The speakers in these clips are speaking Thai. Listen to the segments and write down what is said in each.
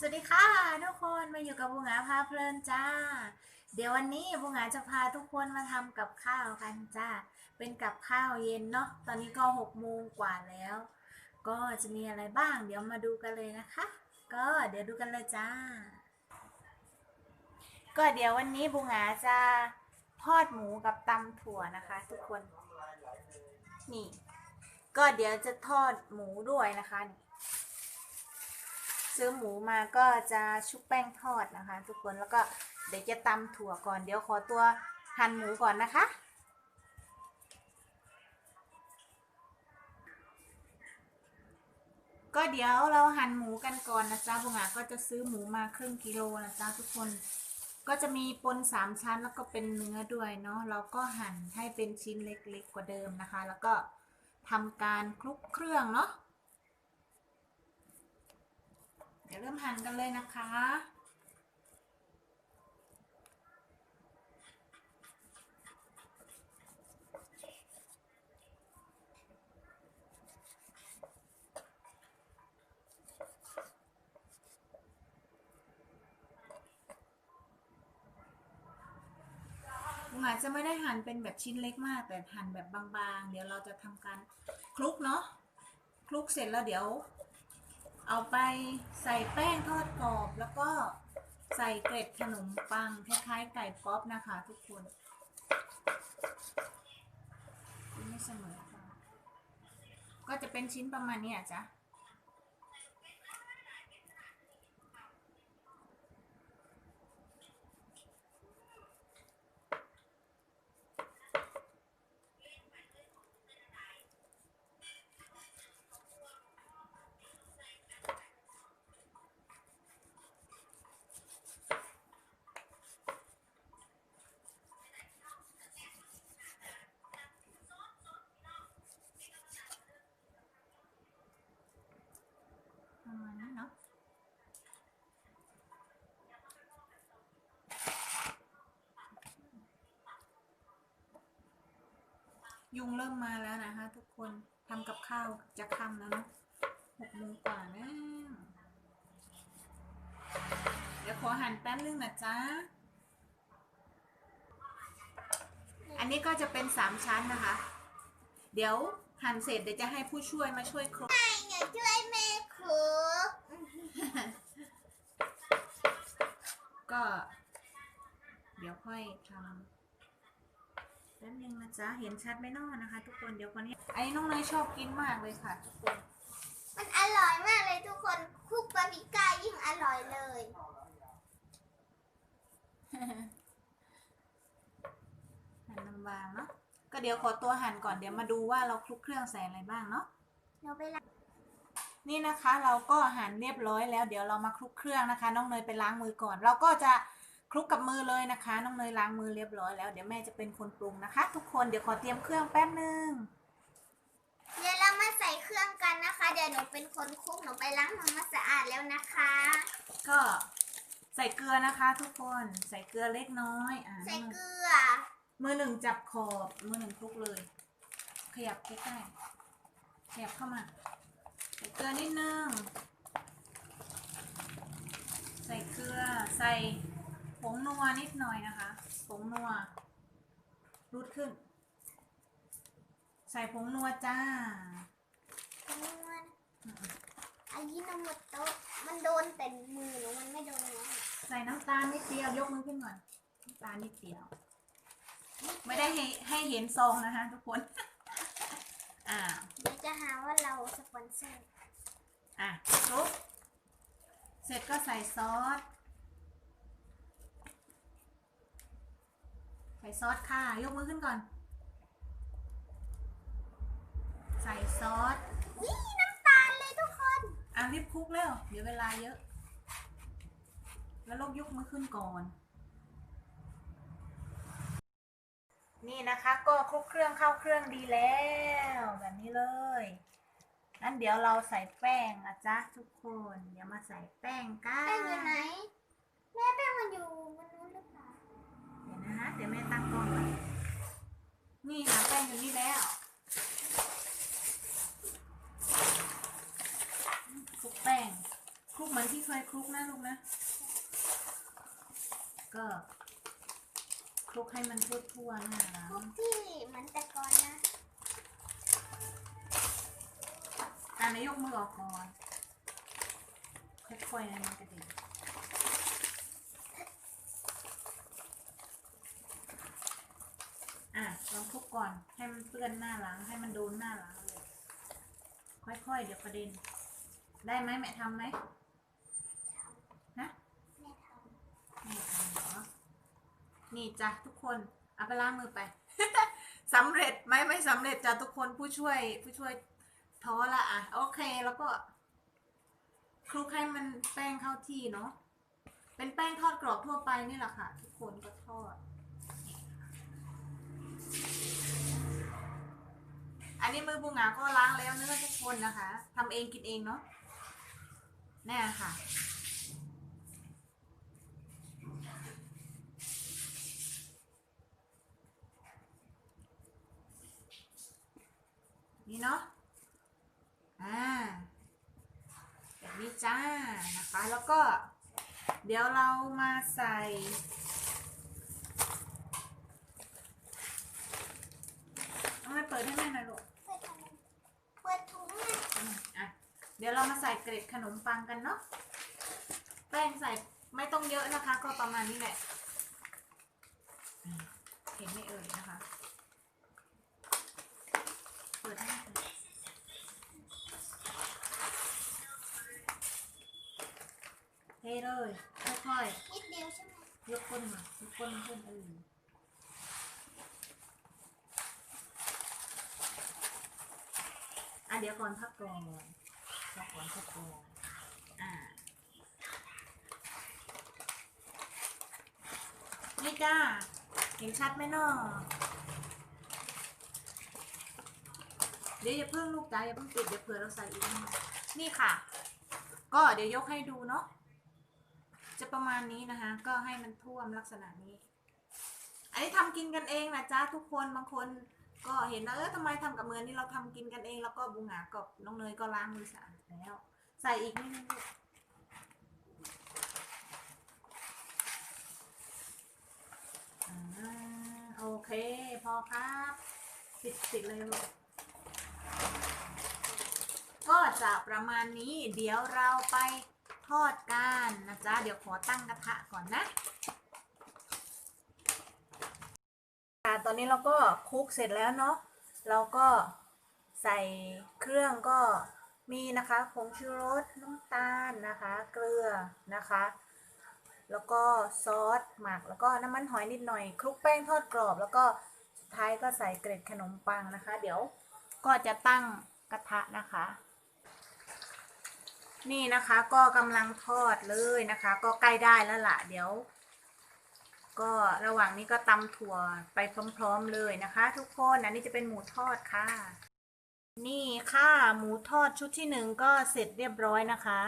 สวัสดีค่ะทุกคนมาอยู่กับบุงหงาพาเพลินจ้า เดี๋ยววันนี้บุงหงาจะพาทุกคนมาทำกับข้าวกันจ้า เป็นกับข้าวเย็นเนาะตอนนี้ก็หกโมงกว่าแล้ว ก็จะมีอะไรบ้าง เดี๋ยวมาดูกันเลยนะคะ ก็เดี๋ยวดูกันเลยจ้า ก็เดี๋ยววันนี้บุงหงาจะทอดหมูกับตำถั่วนะคะ ทุกคนนี่ ก็เดี๋ยวจะทอดหมูด้วยนะคะนี่ ซื้อหมูมาก็จะชุบแป้งทอดนะคะ ทุกคนแล้วก็เดี๋ยวจะตำถั่วก่อนเดี๋ยวขอตัวหั่นหมูก่อนนะคะก็เดี๋ยวเราหั่นหมูกันก่อนนะจ๊ะบุงอาก็จะซื้อหมูมาครึ่งกิโลนะจ๊ะทุกคน ก็จะมีปนสามชั้นแล้วก็เป็นเนื้อด้วยเนาะเราก็หั่นให้เป็นชิ้นเล็กๆกว่าเดิมนะคะ แล้วก็ทำการคลุกเครื่องเนาะ เดี๋ยวเริ่มหั่นกันเลยนะคะงอาจจะไม่ได้หั่นเป็นแบบชิ้นเล็กมาก แต่หั่นแบบบางๆ เดี๋ยวเราจะทำการคลุกเนาะ คลุกเสร็จแล้วเดี๋ยว เอาไปใส่แป้งทอดกรอบแล้วก็ใส่เกล็ดขนมปังคล้ายๆไก่ป๊อปนะคะทุกคนไม่เสมอก็จะเป็นชิ้นประมาณนี้อะจ้ะ ยุงเริ่มมาแล้วนะคะ ทุกคนทำกับข้าวจะค่ำแล้วเนาะหกโมงกว่าแล้วเดี๋ยวขอหั่นแป๊บนึงนะจ๊ะ อันนี้ก็จะเป็นสามชั้นนะคะ เดี๋ยวหั่นเสร็จเดี๋ยวจะให้ผู้ช่วยมาช่วยครบอย่าช่วยแม่ครูก็ เดี๋ยวค่อยทำ แป๊บนึงนะจ๊ะ เห็นชัดไหมเนอนะคะ ทุกคน เดี๋ยวคนนี้ไอ้น้องเนยชอบกินมากเลยค่ะ ทุกคน มันอร่อยมากเลยทุกคนคลุกปาปริก้ายิ่งอร่อยเลย หั่นบางๆเนาะ ก็เดี๋ยวขอตัวหั่นก่อน เดี๋ยวมาดูว่าเราคลุกเครื่องใส่อะไรบ้างเนาะ เราไปล้างนี่นะคะ เราก็หั่นเรียบร้อยแล้ว เดี๋ยวเรามาคลุกเครื่องนะคะ น้องเนยไปล้างมือก่อน เราก็จะ คลุกกับมือเลยนะคะ น้องเนยล้างมือเรียบร้อยแล้ว เดี๋ยวแม่จะเป็นคนปรุงนะคะ ทุกคนเดี๋ยวขอเตรียมเครื่องแป๊บนึงเดี๋ยวเรามาใส่เครื่องกันนะคะ เดี๋ยวหนูเป็นคนคลุกหนูไปล้างมือมาสะอาดแล้วนะคะ ก็ใส่เกลือนะคะ ทุกคนใส่เกลือเล็กน้อยอ่าใส่เกลือ มือหนึ่งจับขอบมือหนึ่งคลุกเลย ขยับใกล้ๆขยับเข้ามาใส่เกลือนิดนึงใส่เกลือใส่ ผงนัวนิดหน่อยนะคะผงนัวรูดขึ้น ใส่ผงนัวจ้านวลอายิโนโมโตะมันโดนแต่มือหนูมันไม่โดนน้องใส่น้ำตาลนิดเดียวยกมือขึ้นก่อนน้ำตาลนิดเดียว ไม่ได้ให้ให้เห็นซองนะคะ ทุกคน อ่าเดี๋ยวจะหาว่าเราสปอนเซอร์อะคลุกเสร็จก็ใส่ซอส ใส่ซอสค่ะ ยกมือขึ้นก่อน ใส่ซอส นี่น้ำตาลเลยทุกคนอะรีบคลุกเร็วเดี๋ยวเวลาเยอะ แล้วลกยกมือขึ้นก่อน นี่นะคะก็คลุกเครื่องเข้าเครื่องดีแล้ว แบบนี้เลยงั้นเดี๋ยวเราใส่แป้งนะจ๊ะทุกคน เดี๋ยวมาใส่แป้งกัแป้งนอยู่ไหน แม่แป้งมันอยู่มันนู้นหรือเปล่าเดี๋ยวนะฮะ เดี๋ยวแม่ตั้งกล้องก่อนนี่ค่ะแป้งอยู่นี่แล้วคลุกแป้งคลุกกเหมือนที่เคยคลุกนะลูกนะ ก็คลุกให้มันทั่วๆหน้าร้าพวนกที่เหมือนแต่ก่อนนะอ่านายกมือออกก่อนค่อยๆนะมันกระเด็นอะลองคลุ ก่อน ให้มันเปื้อนหน้าล้างให้มันโดนหน้าล้างเลย ค่อยๆ เดี๋ยวกระเด็น ได้ไหมแม่ทำไหมฮะแม่ทไม่ทำเหรอ นี่จ้ะทุกคน เอาไปล้างมือไป สำเร็จไหมไม่สำเร็จจ้ะทุกคนผู้ช่วย ผู้ช่วยท้อละอะ โอเคแล้วก็คลุกให้มันแป้งเข้าที่เนาะ เป็นแป้งทอดกรอบทั่วไปนี่แหละค่ะ ทุกคนก็ทอด อันนี้มือบุงหงาก็ล้างแล้วเนื้อทุกคนนะคะทำเองกินเองเนาะแน่ค่ะ นี่เนาะอ่าแบบนี้จ้านะคะแล้วก็ เดี๋ยวเรามาใส่เอามาเปิดให้แม่หน่อยลูกำเปิดทำไมเปิดถุงนะ อืมอะ เดี๋ยวเรามาใส่เกล็ดขนมปังกันเนาะ แป้งใส่ไม่ต้องเยอะนะคะ ก็ประมาณนี้แหละ เห็นไหม่เอ่ยนะคะ เปิดให้หน่อยเทเลยค่อยนิดเดียวใช่ไหมยกก้นมายกก้นขึ้นเอออะเดี๋ยวก่อนพักก่อน กก่อนพักก่อนอ่านี่จ้าเห็นชัดไหมเนาะเดี๋ยวอย่าเพิ่งลูกจ้าอย่าเพิ่งปิดเดี๋ยวเผื่อเราใส่อีกนิดนึงนี่ค่ะ ก็เดี๋ยวยกให้ดูเนาะจะประมาณนี้นะคะ ก็ให้มันท่วมลักษณะนี้ อันนี้ทำกินกันเองนะจ๊ะทุกคนบางคน ก็เห็นนะเออทำไมทำกับมือนี่เราทำกินกันเอง แล้วก็บุงหากับน้องเนยก็ล้างมือสะอาดแล้ว ใส่อีกนิดนึงลูกอ่าโอเค พอครับปิดปิดเลยลูกก็จะประมาณนี้เดี๋ยวเราไปทอดกันนะจ๊ะ เดี๋ยวขอตั้งกระทะก่อนนะ ค่ะตอนนี้เราก็คลุกเสร็จแล้วเนาะเราก็ใส่เครื่องก็มีนะคะผงชูรสน้ำตาลนะคะ เกลือนะคะ แล้วก็ซอสหมักแล้วก็น้ำมันหอยนิดหน่อยคลุกแป้งทอดกรอบ แล้วก็สุดท้ายก็ใส่เกล็ดขนมปังนะคะ เดี๋ยวก็จะตั้งกระทะนะคะ นี่นะคะก็กำลังทอดเลยนะคะ ก็ใกล้ได้แล้วล่ะเดี๋ยว ก็ระหว่างนี้ก็ตำถั่วไปพร้อมๆเลยนะคะ ทุกคนอันนี้จะเป็นหมูทอดค่ะ นี่ค่ะหมูทอดชุดที่หนึ่งก็เสร็จเรียบร้อยนะคะ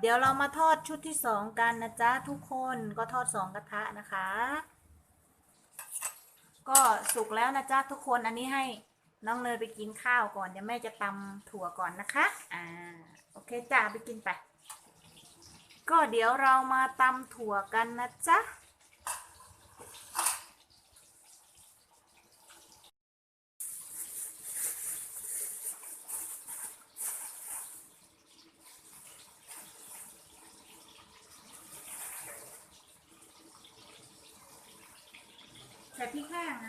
เดี๋ยวเรามาทอดชุดที่สองกันนะจ๊ะทุกคนก็ทอดสองกระทะนะคะ ก็สุกแล้วนะจ๊ะทุกคนอันนี้ให้น้องเนยไปกินข้าวก่อนเดี๋ยวแม่จะตำถั่วก่อนนะคะ อ่า โอเคจ้าไปกินไป ก็เดี๋ยวเรามาตำถั่วกันนะจ๊ะ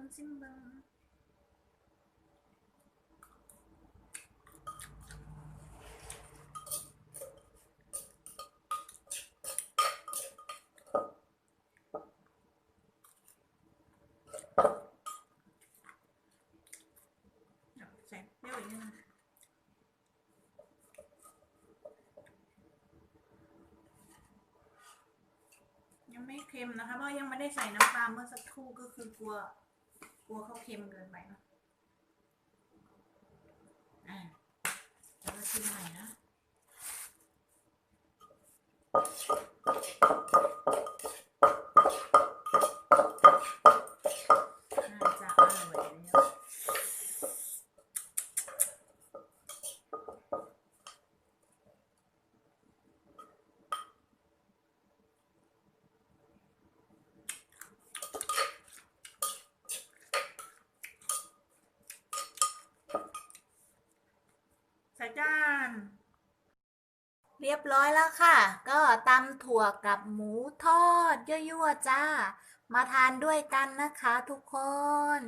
งจิ้มบิงยังไม่เค็มนะคะเพราะยังไม่ได้ใส่น้ำปลาเมื่อสักครู่ก็คือกลัว กลัวเขาเค็มเกินไปเนาะอะแล้วก็ชิมใหม่นะ น่าจะอร่อยแล้ว ใส่ จาน เรียบร้อยแล้วค่ะ ก็ตำถั่วกับหมูทอดยั่วๆจ้า มาทานด้วยกันนะคะทุกคน